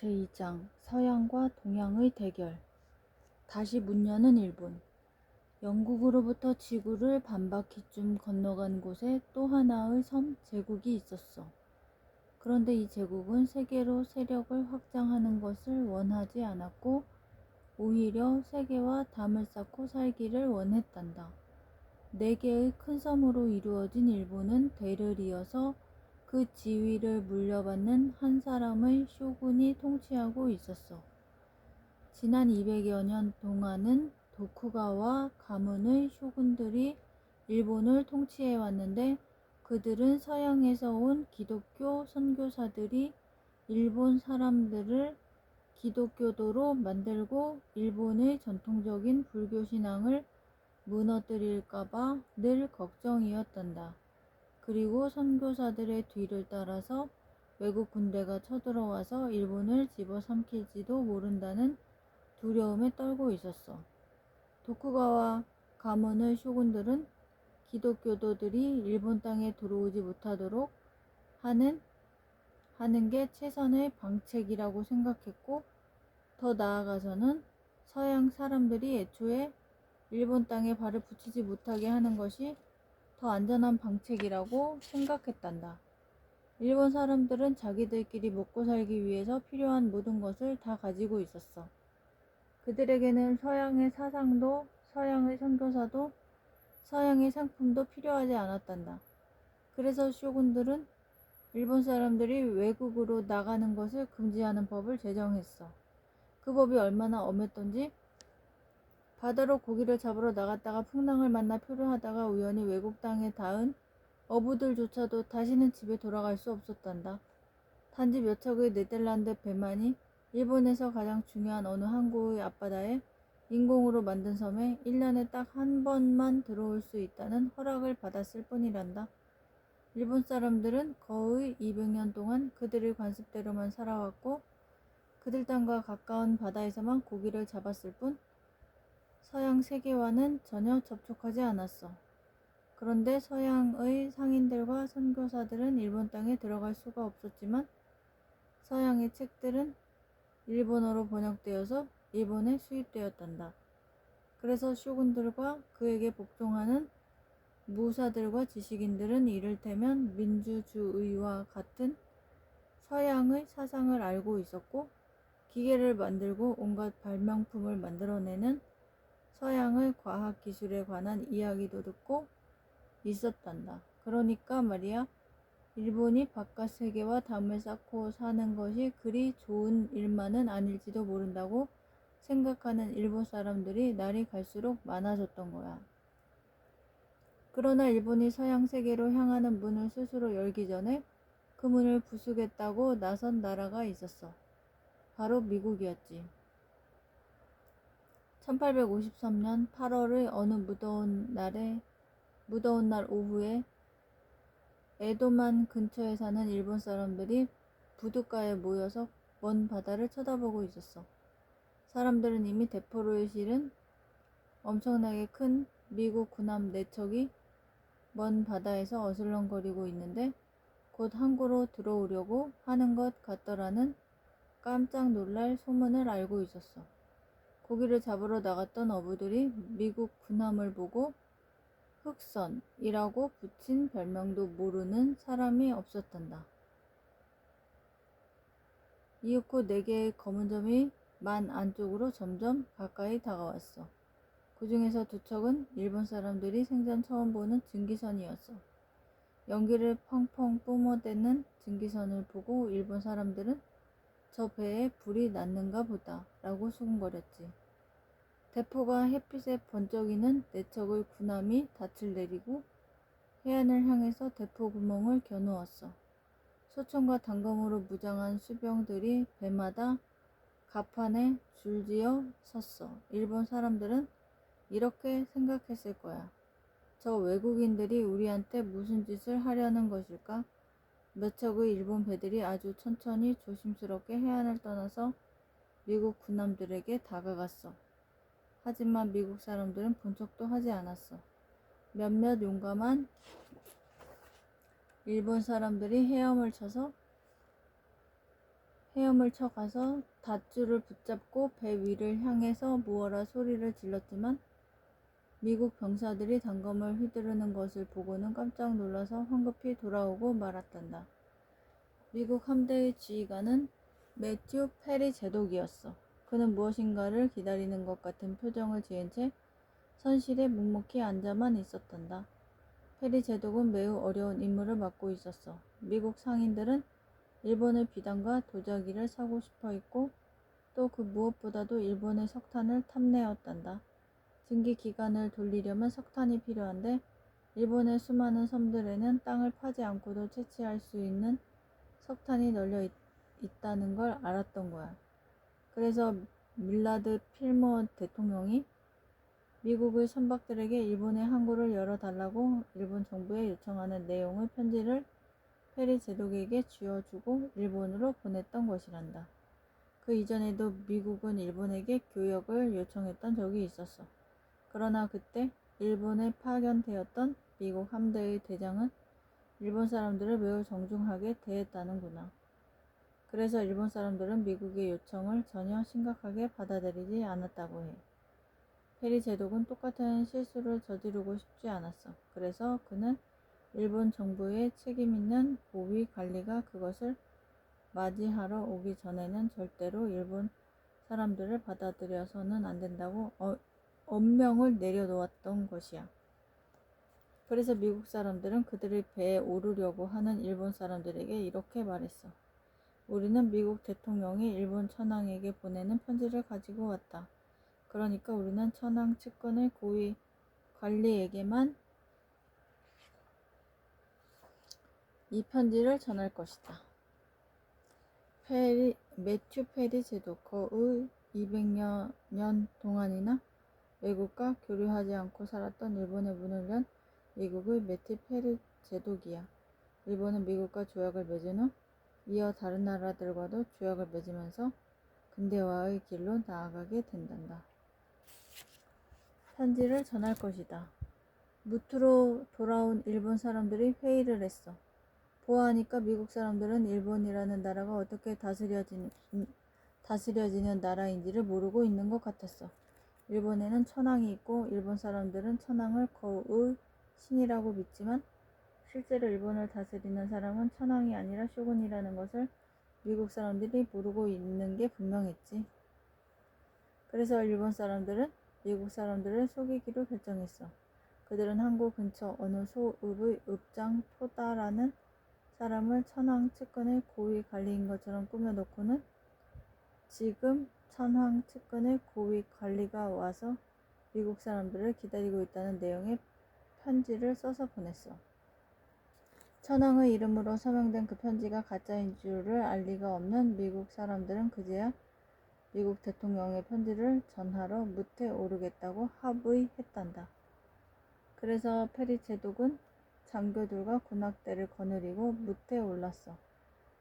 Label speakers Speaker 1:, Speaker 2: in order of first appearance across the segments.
Speaker 1: 제2장 서양과 동양의 대결 다시 문 여는 일본 영국으로부터 지구를 반바퀴쯤 건너간 곳에 또 하나의 섬 제국이 있었어. 그런데 이 제국은 세계로 세력을 확장하는 것을 원하지 않았고 오히려 세계와 담을 쌓고 살기를 원했단다. 네 개의 큰 섬으로 이루어진 일본은 대를 이어서 그 지위를 물려받는 한 사람의 쇼군이 통치하고 있었어. 지난 200여 년 동안은 도쿠가와 가문의 쇼군들이 일본을 통치해 왔는데 그들은 서양에서 온 기독교 선교사들이 일본 사람들을 기독교도로 만들고 일본의 전통적인 불교 신앙을 무너뜨릴까봐 늘 걱정이었단다. 그리고 선교사들의 뒤를 따라서 외국 군대가 쳐들어와서 일본을 집어삼킬지도 모른다는 두려움에 떨고 있었어. 도쿠가와 가문의 쇼군들은 기독교도들이 일본 땅에 들어오지 못하도록 하는 하는 게 최선의 방책이라고 생각했고 더 나아가서는 서양 사람들이 애초에 일본 땅에 발을 붙이지 못하게 하는 것이 더 안전한 방책이라고 생각했단다. 일본 사람들은 자기들끼리 먹고 살기 위해서 필요한 모든 것을 다 가지고 있었어. 그들에게는 서양의 사상도, 서양의 선교사도, 서양의 상품도 필요하지 않았단다. 그래서 쇼군들은 일본 사람들이 외국으로 나가는 것을 금지하는 법을 제정했어. 그 법이 얼마나 엄했던지 바다로 고기를 잡으러 나갔다가 풍랑을 만나 표류하다가 우연히 외국 땅에 닿은 어부들조차도 다시는 집에 돌아갈 수 없었단다. 단지 몇 척의 네덜란드 배만이 일본에서 가장 중요한 어느 항구의 앞바다에 인공으로 만든 섬에 1년에 딱 한 번만 들어올 수 있다는 허락을 받았을 뿐이란다. 일본 사람들은 거의 200년 동안 그들의 관습대로만 살아왔고 그들 땅과 가까운 바다에서만 고기를 잡았을 뿐 서양 세계와는 전혀 접촉하지 않았어. 그런데 서양의 상인들과 선교사들은 일본 땅에 들어갈 수가 없었지만 서양의 책들은 일본어로 번역되어서 일본에 수입되었단다. 그래서 쇼군들과 그에게 복종하는 무사들과 지식인들은 이를테면 민주주의와 같은 서양의 사상을 알고 있었고 기계를 만들고 온갖 발명품을 만들어내는 서양의 과학 기술에 관한 이야기도 듣고 있었단다. 그러니까 말이야. 일본이 바깥 세계와 담을 쌓고 사는 것이 그리 좋은 일만은 아닐지도 모른다고 생각하는 일본 사람들이 날이 갈수록 많아졌던 거야. 그러나 일본이 서양 세계로 향하는 문을 스스로 열기 전에 그 문을 부수겠다고 나선 나라가 있었어. 바로 미국이었지. 1853년 8월의 어느 무더운 날에 무더운 날 오후에 에도만 근처에 사는 일본 사람들이 부둣가에 모여서 먼 바다를 쳐다보고 있었어. 사람들은 이미 대포로에 실은 엄청나게 큰 미국 군함 네 척이 먼 바다에서 어슬렁거리고 있는데 곧 항구로 들어오려고 하는 것 같더라는 깜짝 놀랄 소문을 알고 있었어. 고기를 잡으러 나갔던 어부들이 미국 군함을 보고 흑선이라고 붙인 별명도 모르는 사람이 없었단다. 이윽고 네 개의 검은 점이 만 안쪽으로 점점 가까이 다가왔어. 그 중에서 두 척은 일본 사람들이 생전 처음 보는 증기선이었어. 연기를 펑펑 뿜어대는 증기선을 보고 일본 사람들은 저 배에 불이 났는가 보다 라고 수군거렸지. 대포가 햇빛에 번쩍이는 네 척의 군함이 닻을 내리고 해안을 향해서 대포 구멍을 겨누었어. 소총과 단검으로 무장한 수병들이 배마다 갑판에 줄지어 섰어. 일본 사람들은 이렇게 생각했을 거야. 저 외국인들이 우리한테 무슨 짓을 하려는 것일까? 몇 척의 일본 배들이 아주 천천히 조심스럽게 해안을 떠나서 미국 군함들에게 다가갔어. 하지만 미국 사람들은 본 척도 하지 않았어. 몇몇 용감한 일본 사람들이 헤엄을 쳐서 헤엄을 쳐 가서 닷줄을 붙잡고 배 위를 향해서 무어라 소리를 질렀지만 미국 병사들이 단검을 휘두르는 것을 보고는 깜짝 놀라서 황급히 돌아오고 말았단다. 미국 함대의 지휘관은 매튜 페리 제독이었어. 그는 무엇인가를 기다리는 것 같은 표정을 지은 채 선실에 묵묵히 앉아만 있었단다. 페리 제독은 매우 어려운 임무를 맡고 있었어. 미국 상인들은 일본의 비단과 도자기를 사고 싶어 했고 또 그 무엇보다도 일본의 석탄을 탐내었단다. 증기 기간을 돌리려면 석탄이 필요한데 일본의 수많은 섬들에는 땅을 파지 않고도 채취할 수 있는 석탄이 널려 있, 있다는 걸 알았던 거야. 그래서 밀라드 필머 대통령이 미국의 선박들에게 일본의 항구를 열어달라고 일본 정부에 요청하는 내용의 편지를 페리 제독에게 쥐어주고 일본으로 보냈던 것이란다. 그 이전에도 미국은 일본에게 교역을 요청했던 적이 있었어. 그러나 그때 일본에 파견되었던 미국 함대의 대장은 일본 사람들을 매우 정중하게 대했다는구나. 그래서 일본 사람들은 미국의 요청을 전혀 심각하게 받아들이지 않았다고 해. 페리 제독은 똑같은 실수를 저지르고 싶지 않았어. 그래서 그는 일본 정부의 책임 있는 고위 관리가 그것을 맞이하러 오기 전에는 절대로 일본 사람들을 받아들여서는 안 된다고 어, 엄명을 내려놓았던 것이야. 그래서 미국 사람들은 그들의 배에 오르려고 하는 일본 사람들에게 이렇게 말했어. 우리는 미국 대통령이 일본 천황에게 보내는 편지를 가지고 왔다. 그러니까 우리는 천황 측근의 고위 관리에게만 이 편지를 전할 것이다. 페리, 매튜 페리 제도 거의 200여 년 동안이나 외국과 교류하지 않고 살았던 일본의 문을 연 미국의 매튜 페리 제독이야. 일본은 미국과 조약을 맺은 후 이어 다른 나라들과도 조약을 맺으면서 근대화의 길로 나아가게 된단다. 편지를 전할 것이다. 무트로 돌아온 일본 사람들이 회의를 했어. 보아하니까 미국 사람들은 일본이라는 나라가 어떻게 다스려지는, 다스려지는 나라인지를 모르고 있는 것 같았어. 일본에는 천황이 있고 일본 사람들은 천황을 거의 신이라고 믿지만 실제로 일본을 다스리는 사람은 천황이 아니라 쇼군이라는 것을 미국 사람들이 모르고 있는 게 분명했지. 그래서 일본 사람들은 미국 사람들을 속이기로 결정했어. 그들은 항구 근처 어느 소읍의 읍장 토다라는 사람을 천황 측근의 고위 관리인 것처럼 꾸며놓고는 지금 천황 측근의 고위 관리가 와서 미국 사람들을 기다리고 있다는 내용의 편지를 써서 보냈어. 천황의 이름으로 서명된 그 편지가 가짜인 줄을 알 리가 없는 미국 사람들은 그제야 미국 대통령의 편지를 전하러 무태 오르겠다고 합의했단다. 그래서 페리 제독은 장교들과 군악대를 거느리고 무태 올랐어.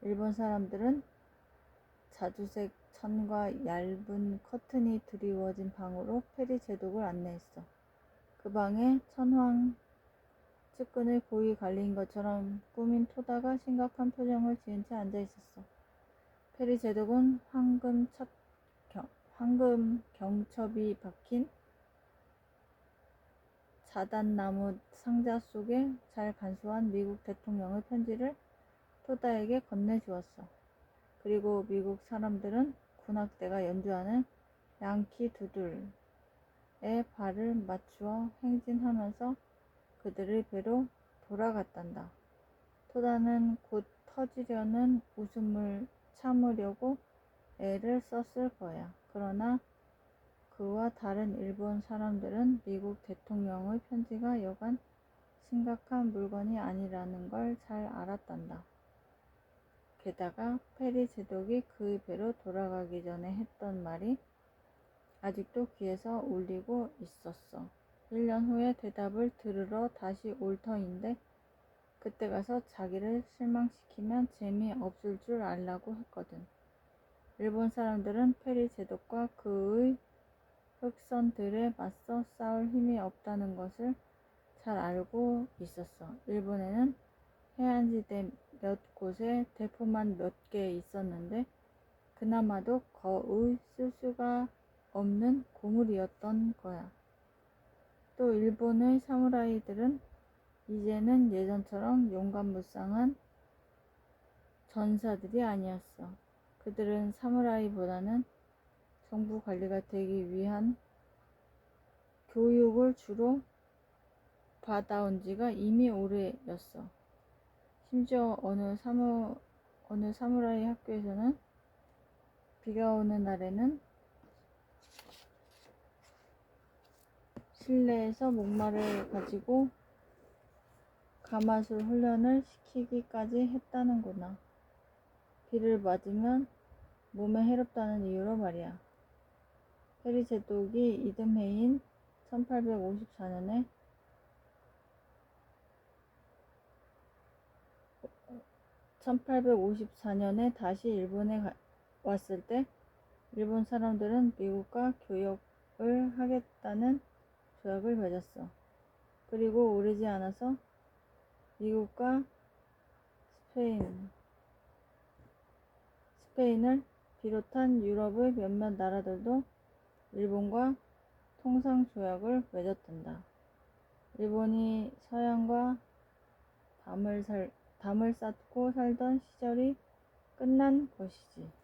Speaker 1: 일본 사람들은 자주색 천과 얇은 커튼이 드리워진 방으로 페리 제독을 안내했어. 그 방에 천황 측근의 고위 관리인 것처럼 꾸민 토다가 심각한 표정을 지은 채 앉아 있었어. 페리 제독은 황금 첩, 경, 황금 경첩이 박힌 자단나무 상자 속에 잘 간수한 미국 대통령의 편지를 토다에게 건네주었어. 그리고 미국 사람들은 군악대가 연주하는 양키 두들에 발을 맞추어 행진하면서 그들의 배로 돌아갔단다. 토다는 곧 터지려는 웃음을 참으려고 애를 썼을 거야. 그러나 그와 다른 일본 사람들은 미국 대통령의 편지가 여간 심각한 물건이 아니라는 걸 잘 알았단다. 게다가 페리 제독이 그의 배로 돌아가기 전에 했던 말이 아직도 귀에서 울리고 있었어. 1년 후에 대답을 들으러 다시 올 터인데 그때 가서 자기를 실망시키면 재미없을 줄 알라고 했거든. 일본 사람들은 페리 제독과 그의 흑선들에 맞서 싸울 힘이 없다는 것을 잘 알고 있었어. 일본에는 해안지대 몇 곳에 대포만 몇 개 있었는데 그나마도 거의 쓸 수가 없는 고물이었던 거야. 또 일본의 사무라이들은 이제는 예전처럼 용감무쌍한 전사들이 아니었어. 그들은 사무라이보다는 정부 관리가 되기 위한 교육을 주로 받아온 지가 이미 오래였어. 심지어 어느 사무, 어느 사무라이 학교에서는 비가 오는 날에는 실내에서 목마를 가지고 가마술 훈련을 시키기까지 했다는구나. 비를 맞으면 몸에 해롭다는 이유로 말이야. 페리 제독이 이듬해인 1854년에 1854년에 다시 일본에 가- 왔을 때 일본 사람들은 미국과 교역을 하겠다는 조약을 맺었어. 그리고 오래지 않아서 미국과 스페인, 스페인을 비롯한 유럽의 몇몇 나라들도 일본과 통상 조약을 맺었단다. 일본이 서양과 담을, 살, 담을 쌓고 살던 시절이 끝난 것이지.